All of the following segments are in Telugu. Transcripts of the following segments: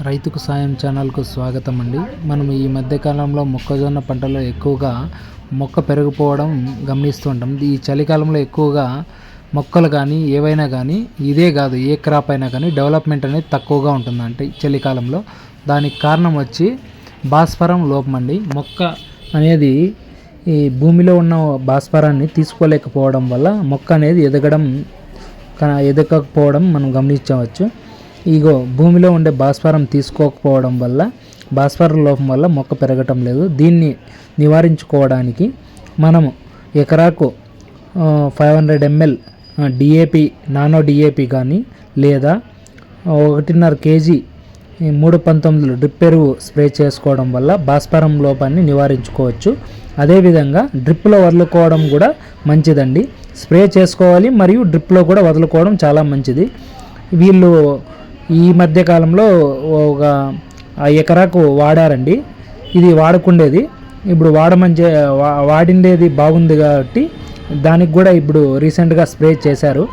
రైతుకు సాయం ఛానల్కు స్వాగతం అండి మనం ఈ మధ్యకాలంలో మొక్కజొన్న పంటలో ఎక్కువగా మొక్క పెరిగిపోవడం గమనిస్తూ ఉంటాం ఈ చలికాలంలో ఎక్కువగా మొక్కలు కానీ ఏవైనా కానీ ఇదే కాదు ఏ క్రాప్ అయినా కానీ డెవలప్మెంట్ అనేది తక్కువగా ఉంటుంది అంటే చలికాలంలో. దానికి కారణం వచ్చి భాస్వరం లోపం అండి మొక్క అనేది ఈ భూమిలో ఉన్న భాస్వరాన్ని తీసుకోలేకపోవడం వల్ల మొక్క అనేది ఎదగడం క- ఎదగకపోవడం మనం గమనించవచ్చు. ఇగో భూమిలో ఉండే భాస్వరం తీసుకోకపోవడం వల్ల భాస్వరం లోపం వల్ల మొక్క పెరగటం లేదు. దీన్ని నివారించుకోవడానికి మనము ఎకరాకు five hundred ML DAP nano DAP కానీ లేదా ఒకటిన్నర కేజీ మూడు పంతొమ్మిదిలో డ్రిప్ ఎరువు స్ప్రే చేసుకోవడం వల్ల భాస్వరం లోపాన్ని నివారించుకోవచ్చు. అదేవిధంగా డ్రిప్లో వదులుకోవడం కూడా మంచిదండి. స్ప్రే చేసుకోవాలి మరియు డ్రిప్లో కూడా వదులుకోవడం చాలా మంచిది. వీళ్ళు ఈ మధ్య కాలంలో ఒక ఎకరాకు వాడారండి. ఇది వాడకుండేది. ఇప్పుడు వాడమని వా- వాడిండేది బాగుంది కాబట్టి దానికి కూడా ఇప్పుడు రీసెంట్గా స్ప్రే చేశారు.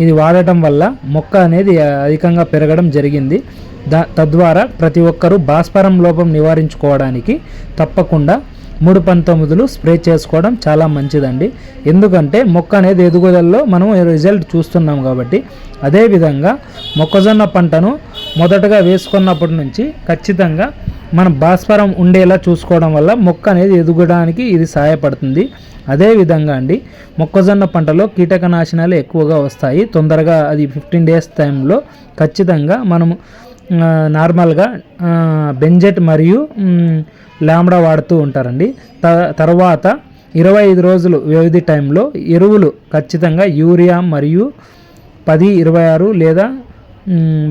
ఇది వాడటం వల్ల మొక్క అనేది అధికంగా పెరగడం జరిగింది. దా తద్వారా ప్రతి ఒక్కరూ భాస్వరం లోపం నివారించుకోవడానికి తప్పకుండా మూడు పంతొమ్మిదిలు స్ప్రే చేసుకోవడం చాలా మంచిదండి. ఎందుకంటే మొక్క అనేది ఎదుగుదలలో మనం రిజల్ట్ చూస్తున్నాం కాబట్టి. అదేవిధంగా మొక్కజొన్న పంటను మొదటగా వేసుకున్నప్పటి నుంచి ఖచ్చితంగా మనం భాస్వరం ఉండేలా చూసుకోవడం వల్ల మొక్క అనేది ఎదుగడానికి ఇది సహాయపడుతుంది. అదేవిధంగా అండి మొక్కజొన్న పంటలో కీటకనాశనాలు ఎక్కువగా వస్తాయి. తొందరగా అది ఫిఫ్టీన్ డేస్ టైంలో ఖచ్చితంగా మనము నార్మల్గా బెంజెట్ మరియు మ్, లాంబ్డా వాడుతూ ఉంటారండి. త తర్వాత ఇరవై ఐదు రోజులు వ్యవధి టైంలో ఎరువులు ఖచ్చితంగా యూరియా మరియు పది ఇరవై ఆరు లేదా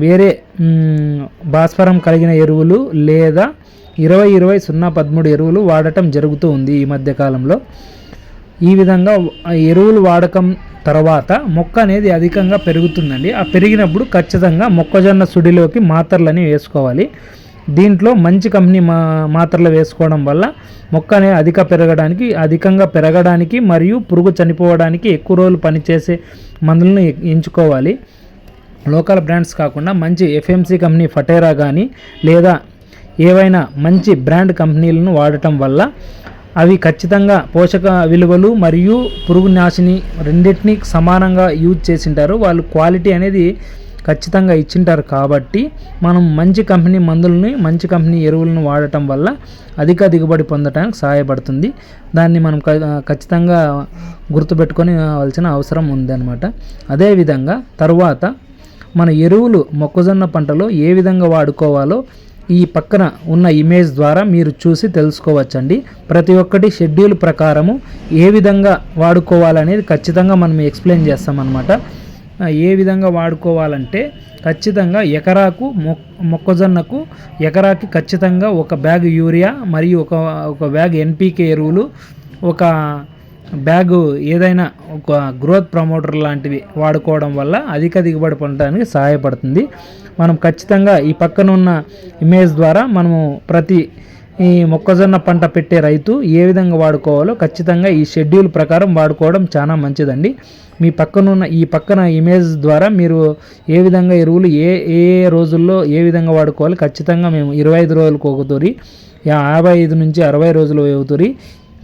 వేరే భాస్వరం కలిగిన ఎరువులు లేదా ఇరవై ఇరవై సున్నా పదమూడు ఎరువులు వాడటం జరుగుతూ ఉంది ఈ మధ్యకాలంలో ఈ విధంగా ఎరువులు వాడకం తర్వాత మొక్క అనేది అధికంగా పెరుగుతుందండి. ఆ పెరిగినప్పుడు ఖచ్చితంగా మొక్కజొన్న సుడిలోకి మాత్రలని వేసుకోవాలి. దీంట్లో మంచి కంపెనీ మా మాత్రలు వేసుకోవడం వల్ల మొక్క అనేది అధిక పెరగడానికి అధికంగా పెరగడానికి మరియు పురుగు చనిపోవడానికి ఎక్కువ రోజులు పనిచేసే మందులను ఎంచుకోవాలి. లోకల్ బ్రాండ్స్ కాకుండా మంచి ఎఫ్ఎంసి కంపెనీ ఫటేరా కానీ లేదా ఏవైనా మంచి బ్రాండ్ కంపెనీలను వాడటం వల్ల అవి ఖచ్చితంగా పోషక విలువలు మరియు పురుగు నాశిని రెండింటినీ సమానంగా యూజ్ చేసింటారు. వాళ్ళు క్వాలిటీ అనేది ఖచ్చితంగా ఇచ్చింటారు కాబట్టి మనం మంచి కంపెనీ మందులని మంచి కంపెనీ ఎరువులను వాడటం వల్ల అధిక దిగుబడి పొందడానికి సహాయపడుతుంది. దాన్ని మనం క- ఖచ్చితంగా గుర్తుపెట్టుకోవాల్సిన అవసరం ఉందన్నమాట. అదేవిధంగా తరువాత మన ఎరువులు మొక్కజొన్న పంటలో ఏ విధంగా వాడుకోవాలో ఈ పక్కన ఉన్న ఇమేజ్ ద్వారా మీరు చూసి తెలుసుకోవచ్చండి. ప్రతి ఒక్కటి షెడ్యూల్ ప్రకారము ఏ విధంగా వాడుకోవాలనేది ఖచ్చితంగా మనం ఎక్స్ప్లెయిన్ చేస్తామన్నమాట. ఏ విధంగా వాడుకోవాలంటే ఖచ్చితంగా ఎకరాకు మొక్ మొక్కజొన్నకు ఎకరాకి ఖచ్చితంగా ఒక బ్యాగ్ యూరియా మరియు ఒక ఒక బ్యాగ్ ఎన్పికే ఎరువులు ఒక బ్యాగు ఏదైనా ఒక గ్రోత్ ప్రమోటర్ లాంటివి వాడుకోవడం వల్ల అధిక దిగుబడి పొందడానికి సహాయపడుతుంది. మనం ఖచ్చితంగా ఈ పక్కన ఉన్న ఇమేజ్ ద్వారా మనము ప్రతి ఈ మొక్కజొన్న పంట పెట్టే రైతు ఏ విధంగా వాడుకోవాలో ఖచ్చితంగా ఈ షెడ్యూల్ ప్రకారం వాడుకోవడం చాలా మంచిదండి. మీ పక్కనున్న ఈ పక్కన ఇమేజ్ ద్వారా మీరు ఏ విధంగా ఎరువులు ఏ ఏ రోజుల్లో ఏ విధంగా వాడుకోవాలి ఖచ్చితంగా మేము ఇరవై ఐదు రోజులకు ఒకతూరి యాభై ఐదు నుంచి అరవై రోజులు ఒకతూరి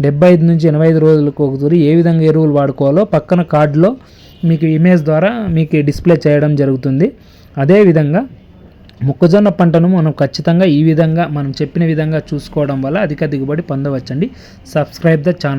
డెబ్బై ఐదు నుంచి ఎనభై ఐదు రోజులకు ఒకసారి ఏ విధంగా ఎరువులు వాడుకోవాలో పక్కన కార్డులో మీకు ఇమేజ్ ద్వారా మీకు డిస్ప్లే చేయడం జరుగుతుంది. అదేవిధంగా మొక్కజొన్న పంటను మనం ఖచ్చితంగా ఈ విధంగా మనం చెప్పిన విధంగా చూసుకోవడం వల్ల అధిక దిగుబడి పొందవచ్చండి. Subscribe the channel